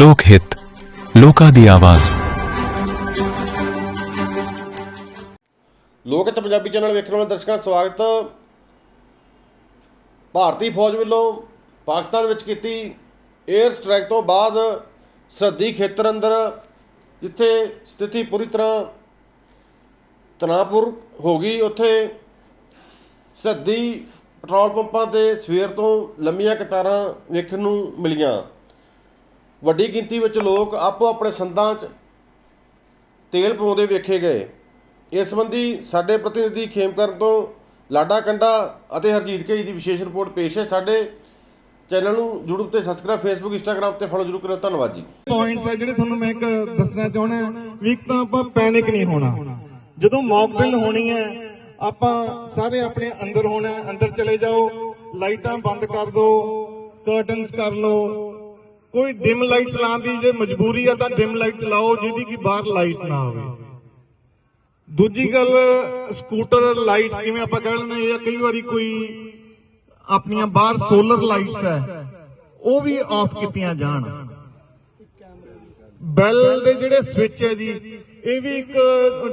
ਲੋਕ ਹਿੱਤ, ਲੋਕਾਂ ਦੀ ਆਵਾਜ਼। ਲੋਕ ਹਿੱਤ ਪੰਜਾਬੀ ਚੈਨਲ ਵੇਖਣ ਵਾਲੇ ਦਰਸ਼ਕਾਂ ਦਾ ਸਵਾਗਤ। ਭਾਰਤੀ ਫੌਜ ਵੱਲੋਂ ਪਾਕਿਸਤਾਨ ਵਿੱਚ ਕੀਤੀ 에ਅਰ ਸਟ੍ਰਾਈਕ ਤੋਂ ਬਾਅਦ ਸਰਹੱਦੀ ਖੇਤਰ ਅੰਦਰ, ਜਿੱਥੇ ਸਥਿਤੀ ਪੂਰੀ ਤਰ੍ਹਾਂ ਤਣਾਅਪੂਰ ਹੋ ਗਈ, ਉੱਥੇ ਸਰਹੱਦੀ ਪੈਟਰੋਲ ਪੰਪਾਂ ਤੇ ਸਵੇਰ ਤੋਂ ਲੰਮੀਆਂ ਕਤਾਰਾਂ ਵੇਖਣ ਨੂੰ ਮਿਲੀਆਂ। ਵੱਡੀ ਗਿਣਤੀ ਵਿੱਚ ਲੋਕ ਆਪੋ ਆਪਣੇ ਸੰਦਾਂ 'ਚ ਤੇਲ ਪਾਉਂਦੇ ਵੇਖੇ ਗਏ। ਇਸ ਸੰਬੰਧੀ ਸਾਡੇ ਪ੍ਰਤੀਨਿਧੀ ਖੇਮਕਰਨ ਤੋਂ ਲਾਡਾ ਕੰਡਾ ਅਤੇ ਹਰਜੀਤ ਘਈ ਦੀ ਵਿਸ਼ੇਸ਼ ਰਿਪੋਰਟ ਪੇਸ਼ ਹੈ। ਸਾਡੇ ਚੈਨਲ ਨੂੰ YouTube ਤੇ ਸਬਸਕ੍ਰਾਈਬ Facebook, Instagram ਤੇ ਫੋਲੋ ਜ਼ਰੂਰ ਕਰਿਓ। ਧੰਨਵਾਦ ਜੀ। ਪੁਆਇੰਟਸ ਆ ਜਿਹੜੇ ਤੁਹਾਨੂੰ ਮੈਂ ਇੱਕ ਦੱਸਣਾ ਚਾਹਣਾ ਵੀ ਇੱਕ ਤਾਂ ਆਪਾਂ ਪੈਨਿਕ ਨਹੀਂ ਹੋਣਾ। ਜਦੋਂ ਮੌਕ ਡਰਿਲ ਹੋਣੀ ਹੈ, ਆਪਾਂ ਸਾਰੇ ਆਪਣੇ ਅੰਦਰ ਹੋਣਾ ਅੰਦਰ ਚਲੇ ਜਾਓ, ਲਾਈਟਾਂ ਬੰਦ ਕਰ ਦਿਓ ਕਰਟਨਸ ਕਰ ਲਓ। ਕੋਈ ਡਿਮ ਲਾਈਟ ਚਲਾਉਣ ਦੀ ਜੇ ਮਜਬੂਰੀ ਆ ਤਾਂ ਡਿਮ ਲਾਈਟ ਚਲਾਓ, ਜਿਹਦੀ ਕਿ ਬਾਹਰ ਲਾਈਟ ਨਾ ਆਵੇ। ਦੂਜੀ ਗੱਲ ਸਕੂਟਰ ਲਾਈਟਸ ਜਿਵੇਂ ਆਪਾਂ ਕਹਿ ਲੈਂਦੇ ਜਾਂ ਕਈ ਵਾਰੀ ਕੋਈ ਆਪਣੀਆਂ ਬਾਹਰ ਸੋਲਰ ਲਾਈਟਸ ਹੈ, ਉਹ ਵੀ ਆਫ ਕੀਤੀਆਂ ਜਾਣ। ਬੈਲ ਦੇ ਜਿਹੜੇ ਸਵਿਚ ਹੈ ਜੀ, ਇਹ ਵੀ ਇੱਕ,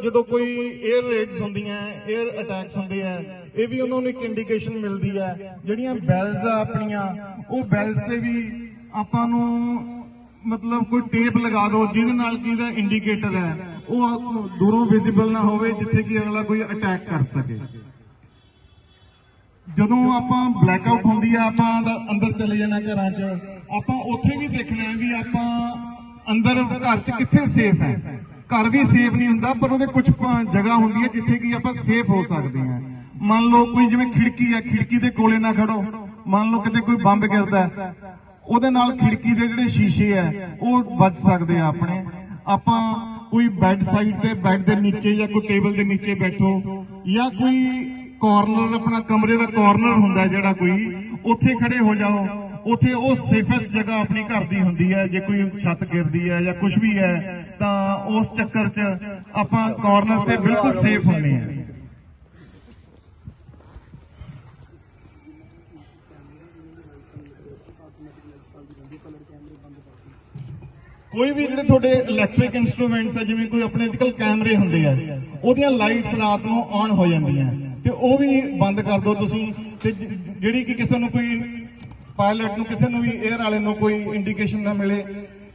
ਜਦੋਂ ਕੋਈ 에ਅਰ ਰੇਡਸ ਹੁੰਦੀਆਂ 에ਅਰ ਅਟੈਕਸ ਹੁੰਦੇ ਆ, ਇਹ ਵੀ ਉਹਨਾਂ ਨੂੰ ਇੱਕ ਇੰਡੀਕੇਸ਼ਨ ਮਿਲਦੀ ਹੈ। ਜਿਹੜੀਆਂ ਬੈਲਸ ਆ ਆਪਣੀਆਂ, ਉਹ ਬੈਲਸ ਤੇ ਵੀ ਆਪਾਂ ਨੂੰ ਮਤਲਬ ਕੋਈ ਟੇਪ ਲਗਾ ਦਿਓ, ਜਿਹਦੇ ਨਾਲ ਕੀ ਦਾ ਇੰਡੀਕੇਟਰ ਹੈ, ਉਹ ਦੂਰੋਂ ਵਿਜ਼ੀਬਲ ਨਾ ਹੋਵੇ, ਜਿੱਥੇ ਕਿ ਅਗਲਾ ਕੋਈ ਅਟੈਕ ਕਰ ਸਕੇ। ਜਦੋਂ ਆਪਾਂ ਬਲੈਕ ਆਊਟ ਹੁੰਦੀ ਆ, ਆਪਾਂ ਦਾ- ਅੰਦਰ ਚਲੇ ਜਾਣਾ ਘਰਾਂ 'ਚ। ਆਪਾਂ ਉੱਥੇ ਵੀ ਦੇਖਣਾ ਹੈ ਵੀ ਆਪਾਂ ਅੰਦਰ ਘਰ 'ਚ ਕਿੱਥੇ ਸੇਫ ਹੈ। ਘਰ ਵੀ ਸੇਫ ਨਹੀਂ ਹੁੰਦਾ, ਪਰ ਉਹਦੇ ਕੁਝ ਜਗ੍ਹਾ ਹੁੰਦੀ ਹੈ ਜਿੱਥੇ ਕਿ ਆਪਾਂ ਸੇਫ ਹੋ ਸਕਦੇ ਹਾਂ। ਮੰਨ ਲਓ ਕੋਈ ਜਿਵੇਂ ਖਿੜਕੀ ਹੈ, ਖਿੜਕੀ ਦੇ ਕੋਲੇ ਨਾ ਖੜੋ। ਮੰਨ ਲਓ ਕਿਤੇ ਕੋਈ ਬੰਬ ਗਿਰਦਾ ਉਹਦੇ ਨਾਲ ਖਿੜਕੀ ਦੇ ਜਿਹੜੇ ਸ਼ੀਸ਼ੇ ਹੈ ਉਹ ਵੱਜ ਸਕਦੇ ਆ ਆਪਣੇ। ਆਪਾਂ ਕੋਈ ਬੈੱਡ ਸਾਈਡ ਤੇ, ਬੈੱਡ ਦੇ ਨੀਚੇ ਜਾਂ ਕੋਈ ਟੇਬਲ ਦੇ ਨੀਚੇ ਬੈਠੋ ਜਾਂ ਕੋਈ ਕਾਰਨਰ, ਆਪਣਾ ਕਮਰੇ ਦਾ ਕਾਰਨਰ ਹੁੰਦਾ ਜਿਹੜਾ ਕੋਈ, ਉੱਥੇ ਖੜੇ ਹੋ ਜਾਓ। ਉੱਥੇ ਉਹ ਸੇਫੈਸਟ ਜਗ੍ਹਾ ਆਪਣੀ ਘਰ ਦੀ ਹੁੰਦੀ ਹੈ ਜੇ ਕੋਈ ਛੱਤ ਗਿਰਦੀ ਹੈ ਜਾਂ ਕੁਝ ਵੀ ਹੈ ਤਾਂ ਉਸ ਚੱਕਰ 'ਚ ਆਪਾਂ ਕਾਰਨਰ ਤੇ ਬਿਲਕੁਲ ਸੇਫ ਹੁੰਦੇ ਹਾਂ ਕੋਈ ਵੀ ਜਿਹੜੇ ਤੁਹਾਡੇ ਇਲੈਕਟ੍ਰਿਕ ਇਨਸਟਰੂਮੈਂਟਸ ਆ, ਜਿਵੇਂ ਕੋਈ ਆਪਣੇ ਅੱਜਕੱਲ ਕੈਮਰੇ ਹੁੰਦੇ ਆ, ਉਹਦੀਆਂ ਲਾਈਟਸ ਰਾਤ ਨੂੰ ਆਨ ਹੋ ਜਾਂਦੀਆਂ। ਤੇ ਉਹ ਵੀ ਬੰਦ ਕਰ ਦਿਓ ਤੁਸੀਂ। ਤੇ ਜਿਹੜੀ ਕਿ ਕਿਸੇ ਨੂੰ ਕੋਈ ਪਾਇਲਟ ਨੂੰ, ਕਿਸੇ ਨੂੰ ਵੀ 에ਅਰ ਵਾਲੇ ਨੂੰ ਕੋਈ ਇੰਡੀਕੇਸ਼ਨ ਨਾ ਮਿਲੇ।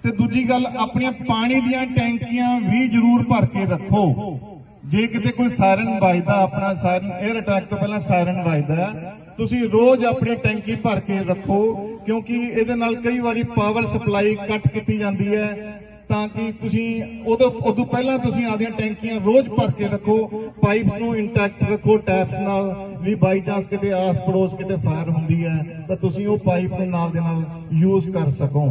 ਤੇ ਦੂਜੀ ਗੱਲ, ਆਪਣੀਆਂ ਪਾਣੀ ਦੀਆਂ ਟੈਂਕੀਆਂ ਵੀ ਜ਼ਰੂਰ ਭਰ ਕੇ ਰੱਖੋ। ਜੇ ਕਿਤੇ ਕੋਈ ਸਾਇਰਨ ਵੱਜਦਾ, ਆਪਣਾ ਸਾਇਰਨ 에ਅਰ ਅਟੈਕ ਤੋਂ ਪਹਿਲਾਂ ਸਾਇਰਨ ਵੱਜਦਾ ਤੁਸੀਂ ਰੋਜ਼ ਆਪਣੀ ਟੈਂਕੀ ਭਰ ਕੇ ਰੱਖੋ, ਕਿਉਂਕਿ ਇਹਦੇ ਨਾਲ ਕਈ ਵਾਰੀ ਪਾਵਰ ਸਪਲਾਈ ਕੱਟ ਕੀਤੀ ਜਾਂਦੀ ਹੈ, ਤਾਂ ਕਿ ਤੁਸੀਂ ਉਦੋਂ ਉਦੋਂ ਪਹਿਲਾਂ ਤੁਸੀਂ ਆਪਦੀਆਂ ਟੈਂਕੀਆਂ ਰੋਜ਼ ਭਰ ਕੇ ਰੱਖੋ ਪਾਈਪਸ ਨੂੰ ਇੰਟੈਕਟ ਰੱਖੋ ਟੈਪਸ ਨਾਲ, ਵੀ ਬਾਈ ਚਾਂਸ ਕਿਤੇ ਆਸ ਪੜੋਸ ਕਿਤੇ ਫਾਇਰ ਹੁੰਦੀ ਹੈ, ਤਾਂ ਤੁਸੀਂ ਉਹ ਪਾਈਪ ਨੂੰ ਨਾਲ ਦੇ ਨਾਲ ਯੂਜ਼ ਕਰ ਸਕੋ।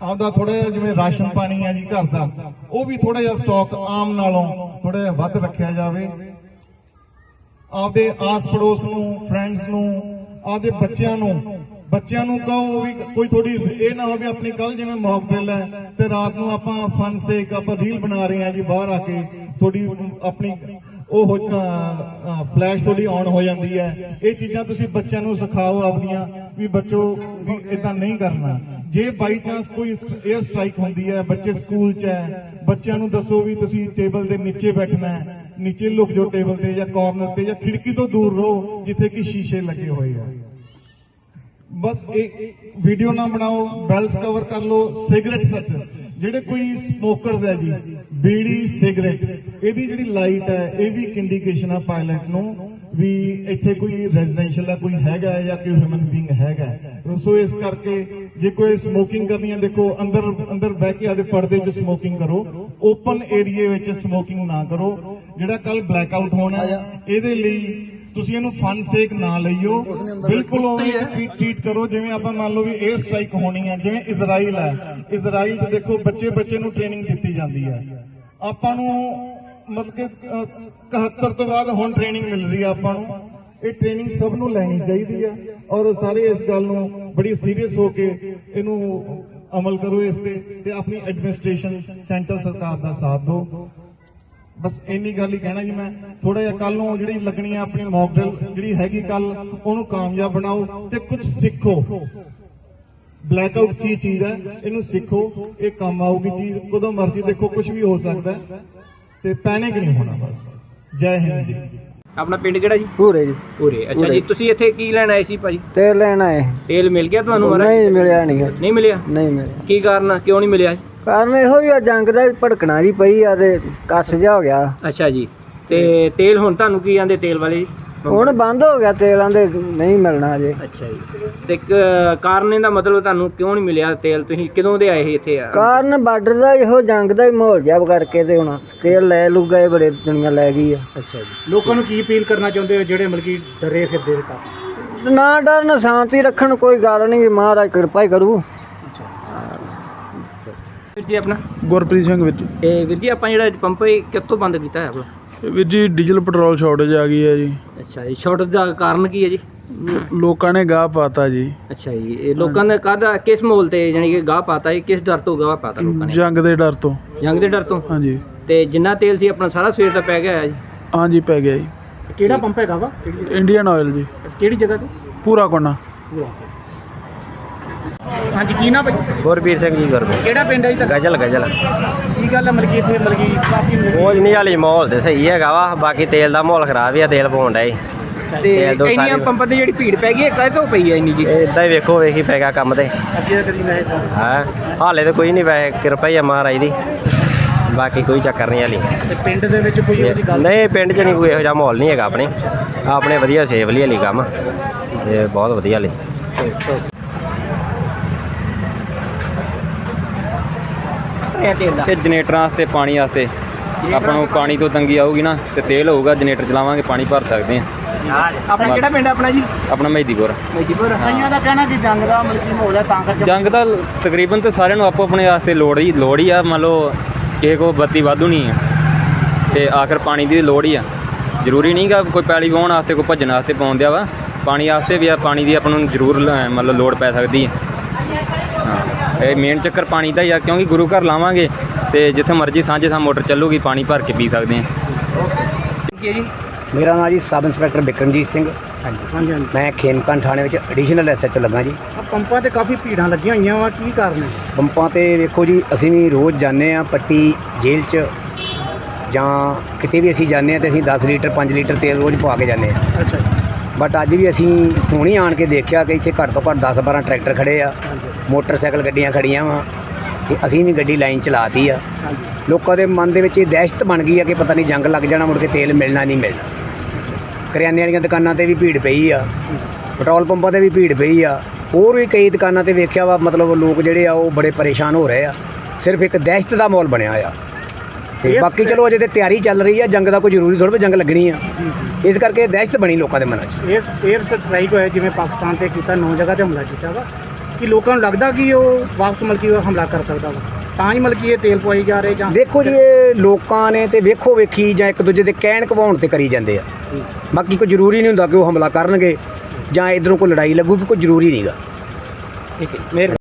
ਆਪਦਾ ਥੋੜਾ ਜਿਹਾ ਜਿਵੇਂ ਰਾਸ਼ਨ ਪਾਣੀ ਹੈ ਜੀ ਘਰ ਦਾ, ਉਹ ਵੀ ਥੋੜਾ ਜਿਹਾ ਸਟਾਕ ਆਮ ਨਾਲੋਂ ਥੋੜਾ ਜਿਹਾ ਵੱਧ ਰੱਖਿਆ ਜਾਵੇ। ਆਪਦੇ ਆਸ ਪੜੋਸ ਨੂੰ ਫਰੈਂਡਸ ਨੂੰ, ਆਪਦੇ ਬੱਚਿਆਂ ਨੂੰ ਬੱਚਿਆਂ ਨੂੰ ਕਹੋ ਵੀ ਕੋਈ ਥੋੜੀ ਇਹ ਨਾ ਹੋਵੇ ਆਪਣੀ ਕੱਲ ਜਿਵੇਂ ਮੌਕ ਡਰਿਲ ਹੈ ਤੇ ਰਾਤ ਨੂੰ ਆਪਾਂ ਫਨ ਸੇਕ ਆਪਾਂ ਰੀਲ ਬਣਾ ਰਹੇ ਹਾਂ ਜੀ ਬਾਹਰ ਆ ਕੇ ਥੋੜੀ ਆਪਣੀ ਉਹ ਫਲੈਸ਼ ਤੁਹਾਡੀ ਆਨ ਹੋ ਜਾਂਦੀ ਹੈ। ਇਹ ਚੀਜ਼ਾਂ ਤੁਸੀਂ ਬੱਚਿਆਂ ਨੂੰ ਸਿਖਾਓ ਆਪਣੀਆਂ। ਵੀ ਬੱਚੋ, ਵੀ ਇਦਾਂ ਨਹੀਂ ਕਰਨਾ। ਜੇ ਬਾਈ ਚਾਂਸ ਕੋਈ 에ਅਰ ਸਟ੍ਰਾਈਕ ਹੁੰਦੀ ਹੈ, ਬੱਚੇ ਸਕੂਲ 'ਚ ਹੈ, ਬੱਚਿਆਂ ਨੂੰ ਦੱਸੋ ਵੀ ਤੁਸੀਂ ਟੇਬਲ ਦੇ ਨੀਚੇ ਬੈਠਣਾ ਹੈ, ਨੀਚੇ ਲੁਕ ਜਾਓ ਟੇਬਲ ਤੇ ਜਾਂ ਕਾਰਨਰ ਤੇ ਜਾਂ ਖਿੜਕੀ ਤੋਂ ਦੂਰ ਰਹੋ, ਜਿੱਥੇ ਕਿ ਸ਼ੀਸ਼ੇ ਲੱਗੇ ਹੋਏ ਆ। ਬਸ ਇਹ ਵੀਡੀਓ ਨਾ ਬਣਾਓ ਬੈਲਸ ਕਵਰ ਕਰ ਲਓ ਸਿਗਰਟ ਸੱਚ। ਜਿਹੜੇ ਕੋਈ ਸਮੋਕਰਸ ਹੈ ਜੀ, ਬੀੜੀ ਸਿਗਰਟ ਇਹਦੀ ਜਿਹੜੀ ਲਾਈਟ ਹੈ, ਇਹ ਵੀ ਇੱਕ ਇੰਡੀਕੇਸ਼ਨ ਆ ਪਾਇਲਟ ਨੂੰ। ਵੀ ਇੱਥੇ ਕੋਈ ਰੈਜ਼ੀਡੈਂਸ਼ੀਅਲ ਦਾ ਕੋਈ ਹੈਗਾ ਜਾਂ ਕੋਈ ਹਿਊਮਨ ਬੀਇੰਗ ਹੈਗਾ ਸੋ ਇਸ ਕਰਕੇ ਜੇ ਕੋਈ ਸਮੋਕਿੰਗ ਕਰਨੀ ਹੈ, ਦੇਖੋ, ਅੰਦਰ ਅੰਦਰ ਬਹਿ ਕੇ ਆਦੇ ਪਰਦੇ 'ਚ ਸਮੋਕਿੰਗ ਕਰੋ। ਓਪਨ ਏਰੀਆ ਵਿੱਚ ਸਮੋਕਿੰਗ ਨਾ ਕਰੋ। ਜਿਹੜਾ ਕੱਲ ਬਲੈਕ ਆਊਟ ਹੋਣਾ ਇਹਦੇ ਲਈ ਤੁਸੀਂ ਇਹਨੂੰ ਫਨ ਸੇਕ ਨਾ ਲਈਓ। ਬਿਲਕੁਲ ਉਵੇਂ ਟ੍ਰੀਟ ਕਰੋ। ਜਿਵੇਂ ਆਪਾਂ ਮੰਨ ਲਓ ਵੀ 에ਅਰ ਸਟ੍ਰਾਈਕ ਹੋਣੀ ਹੈ, ਜਿਵੇਂ ਇਜ਼ਰਾਈਲ ਹੈ। ਇਜ਼ਰਾਈਲ 'ਚ ਦੇਖੋ ਬੱਚੇ ਬੱਚੇ ਨੂੰ ਟ੍ਰੇਨਿੰਗ ਦਿੱਤੀ ਜਾਂਦੀ ਹੈ। ਆਪਾਂ ਨੂੰ ਮਤਲਬ ਕਿ ਅਹ, 71 ਤੋਂ ਬਾਅਦ ਹੁਣ ਟ੍ਰੇਨਿੰਗ ਮਿਲ ਰਹੀ ਹੈ ਆਪਾਂ ਨੂੰ। ਇਹ ਟ੍ਰੇਨਿੰਗ ਸਭ ਨੂੰ ਲੈਣੀ ਚਾਹੀਦੀ ਹੈ ਔਰ ਸਾਰੇ ਇਸ ਗੱਲ ਨੂੰ ਬੜੀ ਸੀਰੀਅਸ ਹੋ ਕੇ ਇਹਨੂੰ ਅਮਲ ਕਰੋ ਇਸ ਤੇ ਤੇ ਆਪਣੀ ਐਡਮਿਨਿਸਟ੍ਰੇਸ਼ਨ ਸੈਂਟਰ ਸਰਕਾਰ ਦਾ ਸਾਥ ਦਿਓ। ਬਸ ਇੰਨੀ ਗੱਲ ਹੀ ਕਹਿਣਾ ਜੀ ਮੈਂ। ਥੋੜਾ ਜਿਹਾ ਕੱਲ ਨੂੰ ਜਿਹੜੀ ਲੱਗਣੀ ਆ ਆਪਣੀ ਮੌਕ ਡਰਿਲ ਜਿਹੜੀ ਹੈਗੀ ਕੱਲ ਉਹਨੂੰ ਕਾਮਯਾਬ ਬਣਾਓ ਤੇ ਕੁਝ ਸਿੱਖੋ। ਬਲੈਕ ਆਊਟ ਕੀ ਚੀਜ਼ ਹੈ ਇਹਨੂੰ ਸਿੱਖੋ ਇਹ ਕੰਮ ਆਊਗੀ ਚੀਜ਼। ਕਦੋਂ ਮਰਜ਼ੀ ਦੇਖੋ ਕੁਝ ਵੀ ਹੋ ਸਕਦਾ। ਤੇ ਪੈਨਿਕ ਨਹੀਂ ਹੋਣਾ ਬਸ। ਜੈ ਹਿੰਦ ਜੀ। ਆਪਣਾ ਪਿੰਡ ਕਿਹੜਾ ਜੀ? ਪੂਰੇ ਜੀ। ਪੂਰੇ ਅੱਛਾ। ਜੀ ਤੁਸੀਂ ਇੱਥੇ ਕੀ ਲੈਣ ਆਏ ਸੀ ਭਾਜੀ? ਤੇਲ ਲੈਣਾ ਹੈ ਤੇਲ ਮਿਲ ਗਿਆ ਤੁਹਾਨੂੰ ਮਹਾਰਾਜ? ਨਹੀਂ ਮਿਲਿਆ ਨਹੀਂ ਨਹੀਂ ਮਿਲਿਆ? ਨਹੀਂ ਮਿਲਿਆ। ਕੀ ਕਾਰਨ ਆ? ਕਿਉਂ ਨਹੀਂ ਮਿਲਿਆ? ਕਾਰਨ ਇਹੋ ਹੀ ਆ ਜੰਗ ਦਾ ਵੀ ਭੜਕਣਾ ਜੀ ਪਈ ਆ ਤੇ ਕੱਸ ਜਾ ਹੋ ਗਿਆ। ਅੱਛਾ ਜੀ। ਤੇ ਤੇਲ ਹੁਣ ਤੁਹਾਨੂੰ ਕੀ ਆਂਦੇ ਤੇਲ ਵਾਲੇ ਜੀ? ਹੁਣ ਬੰਦ ਹੋ ਗਿਆ ਤੇਲਾਂ ਦੇ ਨਹੀਂ ਮਿਲਣਾ ਅਜੇ ਅੱਛਾ ਜੀ। ਤੇ ਕ- ਕਾਰਨ ਇਹਦਾ ਮਤਲਬ ਤੁਹਾਨੂੰ ਕਿਉਂ ਨਹੀਂ ਮਿਲਿਆ ਤੇਲ? ਤੁਸੀਂ ਕਦੋਂ ਦੇ ਆਏ ਸੀ ਇੱਥੇ ਆ? ਕਾਰਨ ਬਾਰਡਰ ਦਾ ਇਹੋ ਜੰਗ ਦਾ ਹੀ ਮਾਹੌਲ ਜਿਹਾ ਕਰਕੇ ਤੇ ਹੁਣ ਤੇਲ ਲੈ ਲੂ ਗਏ ਬੜੇ ਦੁਨੀਆ ਲੈ ਗਈ ਆ। ਅੱਛਾ ਜੀ। ਲੋਕਾਂ ਨੂੰ ਕੀ ਅਪੀਲ ਕਰਨਾ ਚਾਹੁੰਦੇ ਹੋ ਜਿਹੜੇ ਮਤਲਬ ਕਿ ਡਰੇ ਫਿਰਦੇ ਨੇ ਨਾ ਡਰਨ ਸ਼ਾਂਤੀ ਰੱਖਣ ਕੋਈ ਗੱਲ ਨਹੀਂ ਮਹਾਰਾਜ ਕਿਰਪਾ ਹੀ ਕਰੂ। ਵੀਰ ਜੀ ਆਪਣਾ? ਗੁਰਪ੍ਰੀਤ ਸਿੰਘ ਜੀ ਇਹ ਵੀਰ ਜੀ ਆਪਾਂ ਜਿਹੜਾ ਪੰਪ ਇਹ ਕਿੱਥੋਂ ਬੰਦ ਕੀਤਾ ਹੈ ਆਪਣਾ? ਵੀਰ ਜੀ ਡੀਜ਼ਲ ਪੈਟਰੋਲ ਸ਼ਾਰਟੇਜ ਆ ਗਈ ਹੈ ਜੀ। ਅੱਛਾ ਜੀ ਸ਼ਾਰਟ ਦਾ ਕਾਰਨ ਕੀ ਹੈ ਜੀ? ਲੋਕਾਂ ਨੇ ਗਾਹ ਪਾਤਾ ਜੀ। ਅੱਛਾ ਜੀ ਇਹ ਲੋਕਾਂ ਦਾ ਕਾਹਦਾ ਕਿਸ ਮੋਲ ਤੇ ਜਾਨੀ ਕਿ ਗਾਹ ਪਾਤਾ ਇਹ ਕਿਸ ਡਰ ਤੋਂ ਗਾਹ ਪਾਤਾ ਲੋਕਾਂ ਨੇ? ਜੰਗ ਦੇ ਡਰ ਤੋਂ। ਜੰਗ ਦੇ ਡਰ ਤੋਂ? ਹਾਂਜੀ। ਤੇ ਜਿੰਨਾ ਤੇਲ ਸੀ ਆਪਣਾ ਸਾਰਾ ਸਵੇਰ ਦਾ ਪੈ ਗਿਆ ਹੈ ਜੀ? ਹਾਂਜੀ ਪੈ ਗਿਆ ਜੀ। ਕਿਹੜਾ ਪੰਪ ਹੈਗਾ ਵਾ? ਇੰਡੀਅਨ ਆਇਲ ਜੀ। ਕਿਹੜੀ ਜਗ੍ਹਾ ਤੇ? ਪੂਰਾ ਕੋਨਾ। ਹਾਂਜੀ ਕੀ ਨਾ ਭਾਈ ਗੁਰਬੀਰ ਸਿੰਘ ਜੀ ਗੁਰਬੀਰ ਕਿਹੜਾ ਪਿੰਡ ਹੈ ਜੀ ਤੁਹਾਡਾ? ਗਜਲ ਗਜਲ। ਕੀ ਗੱਲ ਹੈ ਮਤਲਬ ਕਿ ਇੱਥੇ ਮਤਲਬ ਕਿ ਕਾਫੀ ਮਤਲਬ ਮੋਜ ਨਹੀਂ ਹਾਲੀ ਮਾਹੌਲ ਤੇ ਸਹੀ ਹੈਗਾ ਵਾ ਬਾਕੀ ਤੇਲ ਦਾ ਮਾਹੌਲ ਖਰਾਬ ਹੀ ਆ ਤੇਲ ਪਾਉਣ ਡਏ ਤੇ ਤੇਲ ਦੋ ਇੰਨੀਆਂ ਸਾਰੇ- ਪੰਪਾਂ ਤੇ ਜਿਹੜੀ ਭੀੜ ਪੈ ਗਈ ਹੈ ਕਾਹ ਤੋਂ ਪਈ ਹੈ ਇੰਨੀ ਜੀ? ਇਦਾਂ ਹੀ ਵੇਖੋ ਵੇਖੀ ਪੈ ਗਿਆ ਕੰਮ ਤੇ। ਅੱਗੇ ਕਦੀ ਮੈਂ ਹਾਂ? ਹਾਲੇ ਤੇ ਕੋਈ ਨਹੀਂ ਵੈਸੇ ਕਿਰਪਾ ਹੀ ਆ ਮਹਾਰਾਜ ਦੀ। ਬਾਕੀ ਕੋਈ ਚੱਕਰ ਨਹੀਂ ਹਾਲੀ। ਤੇ ਪਿੰਡ ਦੇ ਵਿੱਚ ਕੋਈ ਇਹੋ ਜਿਹੀ ਗੱਲ ਨਹੀਂ ਪਿੰਡ 'ਚ ਨਹੀਂ ਕੋਈ ਇਹੋ ਜਿਹਾ ਮਾਹੌਲ ਨਹੀਂ ਹੈਗਾ ਆਪਣੇ। ਆਪਣੇ ਵਧੀਆ ਸੇਫਲੀ ਹਾਲੀ ਕੰਮ। ਤੇ ਬਹੁਤ ਵਧੀਆ ਹਾਲੀ। ਤੇਲ ਦਾ? ਤੇ ਜਨਰੇਟਰਾਂ ਵਾਸਤੇ ਪਾਣੀ ਵਾਸਤੇ। ਆਪਾਂ ਨੂੰ ਪਾਣੀ ਤੋਂ ਤੰਗੀ ਆਊਗੀ ਨਾ ਤੇ ਤੇਲ ਹੋਊਗਾ ਜਨਰੇਟਰ ਚਲਾਵਾਂਗੇ ਪਾਣੀ ਭਰ ਸਕਦੇ ਆ ਆਪਣਾ ਕਿਹੜਾ ਪਿੰਡ ਹੈ ਆਪਣਾ ਜੀ? ਆਪਣਾ ਮਹਿਦੀਪੁਰ। ਮਜੀਪੁਰ ਕਈਆਂ ਦਾ ਕਹਿਣਾ ਕਿ ਜੰਗ ਦਾ ਮਤਲਬ ਕਿ ਮਾਹੌਲ ਹੈ ਤਾਂ ਕਰਕੇ ਜੰਗ ਤਾਂ ਤਕਰੀਬਨ ਤੇ ਸਾਰਿਆਂ ਨੂੰ ਆਪੋ ਆਪਣੇ ਵਾਸਤੇ ਲੋੜ ਹੀ ਲੋੜ ਹੀ ਆ ਮੰਨ ਲਓ ਕਿਸੇ ਕੋ ਬੱਤੀ ਵਾਧੂ ਨਹੀਂ ਆ ਤੇ ਆਖਰ ਪਾਣੀ ਦੀ ਲੋੜ ਹੀ ਆ। ਜ਼ਰੂਰੀ ਨਹੀਂਗਾ ਕੋਈ ਪੈਲੀ ਵਾਹੁਣ ਵਾਸਤੇ ਕੋਈ ਭੱਜਣ ਵਾਸਤੇ ਪਾਉਣ ਦਿਆ ਵਾ। ਪਾਣੀ ਵਾਸਤੇ ਵੀ ਆ ਪਾਣੀ ਦੀ ਆਪਾਂ ਨੂੰ ਜ਼ਰੂਰ ਲ- ਮਤਲਬ ਲੋੜ ਪੈ ਸਕਦੀ ਹੈ। ਹਾਂ। ਇਹ ਮੇਨ ਚੱਕਰ ਪਾਣੀ ਦਾ ਹੀ ਆ ਕਿਉਂਕਿ ਗੁਰੂ ਘਰ ਲਾਵਾਂਗੇ ਤੇ ਜਿੱਥੇ ਮਰਜ਼ੀ ਸਾਂਝੇ ਸਾਂ ਮੋਟਰ ਚੱਲੂਗੀ ਪਾਣੀ ਭਰ ਕੇ ਪੀ ਸਕਦੇ ਆ ਕੀ ਹੈ ਜੀ? ਮੇਰਾ ਨਾਮ ਜੀ ਸਬ ਇੰਸਪੈਕਟਰ ਬਿਕਰਮਜੀਤ ਸਿੰਘ। ਹਾਂਜੀ ਹਾਂਜੀ ਮੈਂ ਖੇਮਕਨ ਥਾਣੇ ਵਿੱਚ ਐਡੀਸ਼ਨਲ ਐਸਐਚਓ ਲੱਗਾ ਜੀ। ਪੰਪਾਂ ਤੇ ਕਾਫੀ ਭੀੜਾਂ ਲੱਗੀਆਂ ਹੋਈਆਂ ਵਾ ਕੀ ਕਾਰਨ ਹੈ? ਪੰਪਾਂ ਤੇ ਵੇਖੋ ਜੀ ਅਸੀਂ ਵੀ ਰੋਜ਼ ਜਾਂਦੇ ਆ ਪੱਟੀ ਜੇਲ੍ਹ 'ਚ ਜਾਂ ਕਿਤੇ ਵੀ ਅਸੀਂ ਜਾਂਦੇ ਆ ਤੇ ਅਸੀਂ 10 ਲੀਟਰ 5 ਲੀਟਰ ਤੇਲ ਰੋਜ਼ ਪਵਾ ਕੇ ਜਾਂਦੇ ਆ ਅੱਛਾ ਬਟ ਅੱਜ ਵੀ ਅਸੀਂ ਹੁਣੀ ਆਣ ਕੇ ਦੇਖਿਆ ਕਿ ਇੱਥੇ ਘੱਟ ਤੋਂ ਘੱਟ 10 12 ਟਰੈਕਟਰ ਖੜੇ ਆ। ਮੋਟਰਸਾਈਕਲ ਗੱਡੀਆਂ ਖੜੀਆਂ ਵਾ ਤੇ ਅਸੀਂ ਵੀ ਗੱਡੀ ਲਾਈਨ ਚਲਾਤੀ ਆ। ਲੋਕਾਂ ਦੇ ਮਨ ਦੇ ਵਿੱਚ ਇਹ ਦਹਿਸ਼ਤ ਬਣ ਗਈ ਆ ਕਿ ਪਤਾ ਨਹੀਂ ਜੰਗ ਲੱਗ ਜਾਣਾ ਮੁੜ ਕੇ ਤੇਲ ਮਿਲਣਾ ਨਹੀਂ ਮਿਲਣਾ। ਕਰਿਆਨੇ ਵਾਲੀਆਂ ਦੁਕਾਨਾਂ ਤੇ ਵੀ ਭੀੜ ਪਈ ਆ। ਪੈਟਰੋਲ ਪੰਪਾਂ ਤੇ ਵੀ ਭੀੜ ਪਈ ਆ। ਹੋਰ ਵੀ ਕਈ ਦੁਕਾਨਾਂ ਤੇ ਵੇਖਿਆ ਵਾ ਮਤਲਬ ਲੋਕ ਜਿਹੜੇ ਆ ਉਹ ਬੜੇ ਪਰੇਸ਼ਾਨ ਹੋ ਰਹੇ ਆ। ਸਿਰਫ ਇੱਕ ਦਹਿਸ਼ਤ ਦਾ ਮਾਹੌਲ ਬਣਿਆ ਆ। ਤੇ ਬਾਕੀ ਚਲੋ ਅਜੇ ਤੇ ਤਿਆਰੀ ਚੱਲ ਰਹੀ ਆ ਜੰਗ ਦਾ ਕੋਈ ਜ਼ਰੂਰੀ ਥੋੜ੍ਹਾ ਵੀ ਜੰਗ ਲੱਗਣੀ ਆ। ਇਸ ਕਰਕੇ ਦਹਿਸ਼ਤ ਬਣੀ ਲੋਕਾਂ ਦੇ ਮਨਾਂ 'ਚ। ਇਸ 에ਅਰ ਸਟ੍ਰਾਈਕ ਹੋਇਆ ਜਿਵੇਂ ਪਾਕਿਸਤਾਨ ਤੇ ਕੀਤਾ ਨੌ ਜਗ੍ਹਾ ਤੇ ਹਮਲਾ ਕੀਤਾ ਵਾ। ਕਿ ਲੋਕਾਂ ਨੂੰ ਲੱਗਦਾ ਕਿ ਉਹ ਵਾਪਸ ਮਲਕੀ ਉਹ ਹਮਲਾ ਕਰ ਸਕਦਾ ਵਾ। ਤਾਂ ਹੀ ਮਲਕੀ ਇਹ ਤੇਲ ਪਵਾਈ ਜਾ ਰਹੇ ਜਾਂ ਦੇਖੋ ਜੀ ਇਹ ਲੋਕਾਂ ਨੇ ਤੇ ਵੇਖੋ ਵੇਖੀ ਜਾਂ ਇੱਕ ਦੂਜੇ ਦੇ ਕਹਿਣ ਕਵਾਉਣ ਤੇ ਕਰੀ ਜਾਂਦੇ ਆ। ਬਾਕੀ ਕੋਈ ਜ਼ਰੂਰੀ ਨਹੀਂ ਹੁੰਦਾ ਕਿ ਉਹ ਹਮਲਾ ਕਰਨਗੇ ਜਾਂ ਇਧਰੋਂ ਕੋਈ ਲੜਾਈ ਲੱਗੂਗੀ ਕੋਈ ਜ਼ਰੂਰੀ ਨਹੀਂਗਾ ਠੀਕ ਹੈ ਮਿਹਰ